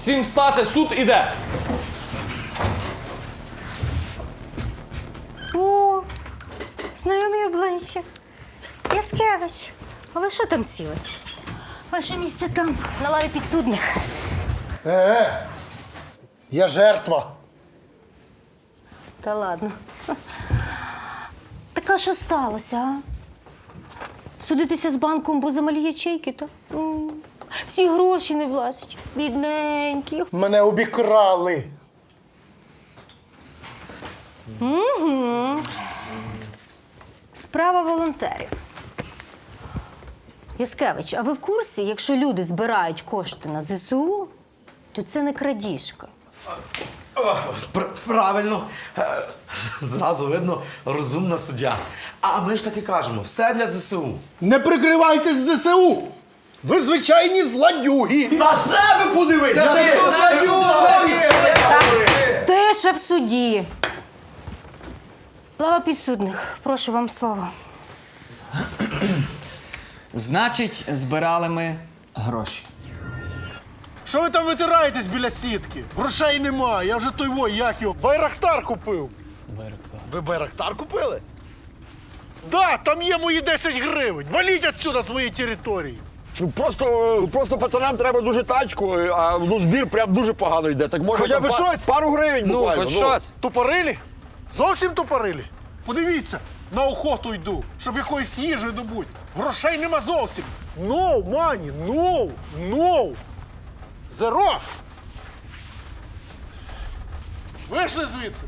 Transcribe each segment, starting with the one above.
Всім встати, суд іде. О, знайомі обличчя. Яскевич, а ви що там сіли? Ваше місце там, на лаві підсудних. Е, я жертва. Та ладно. Так а що сталося, а? Судитися з банком, бо замалі ячейки, то? М. Всі гроші не влазять. Бідненькі. Мене обікрали. Справа волонтерів. Яскевич, а ви в курсі, якщо люди збирають кошти на ЗСУ, то це не крадіжка. Пр- правильно. Е, Зразу видно, розумна суддя. А ми ж таки кажемо, все для ЗСУ. Не прикривайтесь ЗСУ! Ви звичайні зладюги! На себе подивись! Тиша в суді. Лава підсудних, прошу вам слово. Значить, збирали ми гроші. Що ви там витираєтесь біля сітки? Грошей нема. Я вже той вой, як його, Байрактар купив. Байрактар. Ви Байрактар купили? Да, там є мої 10 гривень. Валіть отсюда з моєї території. Ну просто, просто пацанам треба дуже тачку, а ну збір прям дуже погано йде. Так може Хоча там би па- щось. пару гривень Ну, буквально. хоч щось. Тупорилі? Зовсім тупорилі? Подивіться, на охоту йду, щоб якоїсь їжі добуть. Грошей нема зовсім. No money, no, no. Зеро. Вийшли звідси.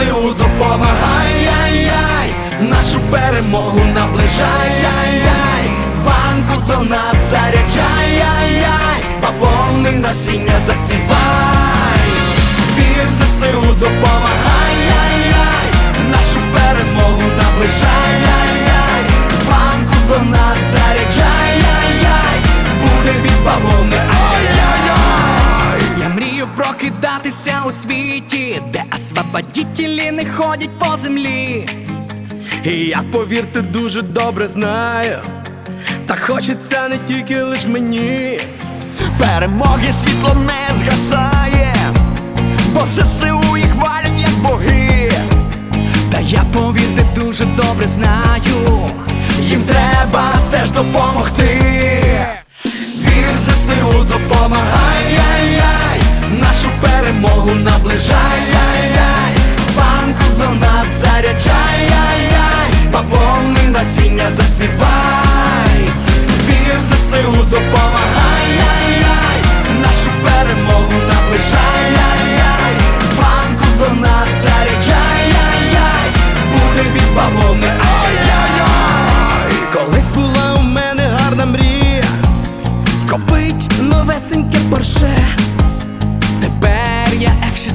ЗСУ допомагай, яй-яй, нашу перемогу наближай, яй-яй, в банку донат заряджай, яй-яй, бавовни насіння засівай. Вір в ЗСУ допомагай, яй-яй, нашу перемогу наближай, яй-яй, в банку донат заряджай, яй-яй, буде від бавовни, ай-яй-яй. Я мрію прокидатися у світі, де освободітелі не ходять по землі. І я, повірте, дуже добре знаю. Та хочеться не тільки лиш мені. Перемоги світло не згасає, бо ЗСУ їх валять, як боги. Та я повірте дуже добре знаю, їм треба теж допомогти. Вір в ЗСУ допомагай, яй-яй, нашу перемогу наближай,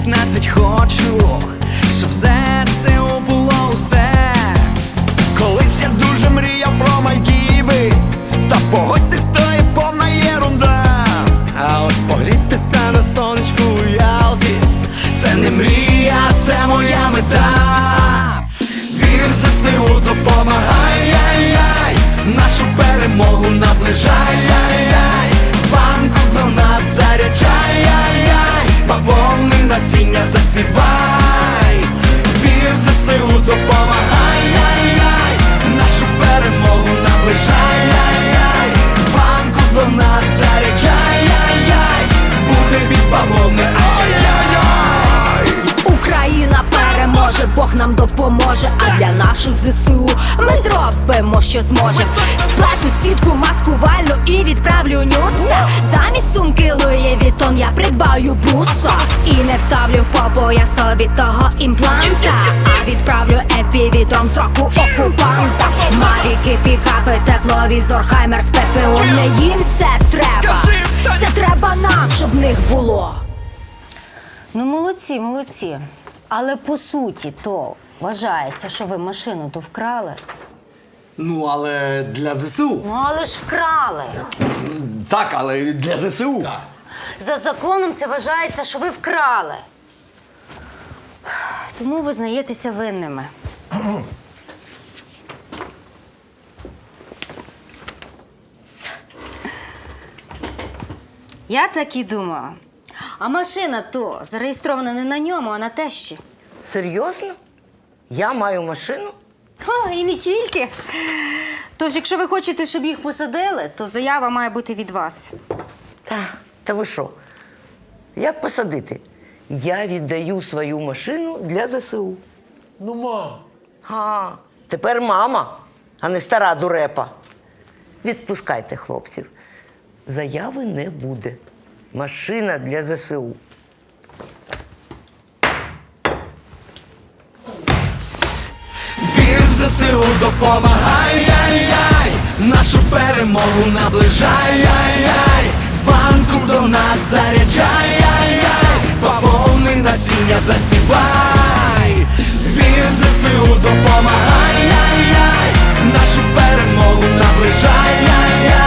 16 хочу, щоб все було усе. Нам допоможе. А для наших ЗСУ ми зробимо, що зможемо. Сплету сітку маскувальну і відправлю нюца. Замість сумки Луї Вітон я придбаю буса. І не вставлю в попу я собі того імпланта. А відправлю FPV-дрон з року окупанта. Мавіки, пікапи, тепловізор, хаймер з ППУ. Не їм це треба. Це треба нам, щоб в них було. Ну, молодці, молодці. Але по суті, то вважається, що ви машину то вкрали. Ну, але для ЗСУ. Ну, але ж вкрали. Так, але для ЗСУ. За законом це вважається, що ви вкрали. Тому визнаєтеся винними. Я так і думала. А машина то зареєстрована не на ньому, а на тещі. Серйозно? Я маю машину? О, і не тільки. Тож, якщо ви хочете, щоб їх посадили, то заява має бути від вас. Та, та ви що? Як посадити? Я віддаю свою машину для ЗСУ. Ну, мам. А, тепер мама, а не стара дурепа. Відпускайте хлопців. Заяви не буде. Машина для ЗСУ. Вір в ЗСУ допомагай, яй яй нашу перемогу наближай, яй яй банку до нас заряджай, яй яй Бавовни насіння засівай, вір в ЗСУ допомагай, яй яй нашу перемогу наближай, яй яй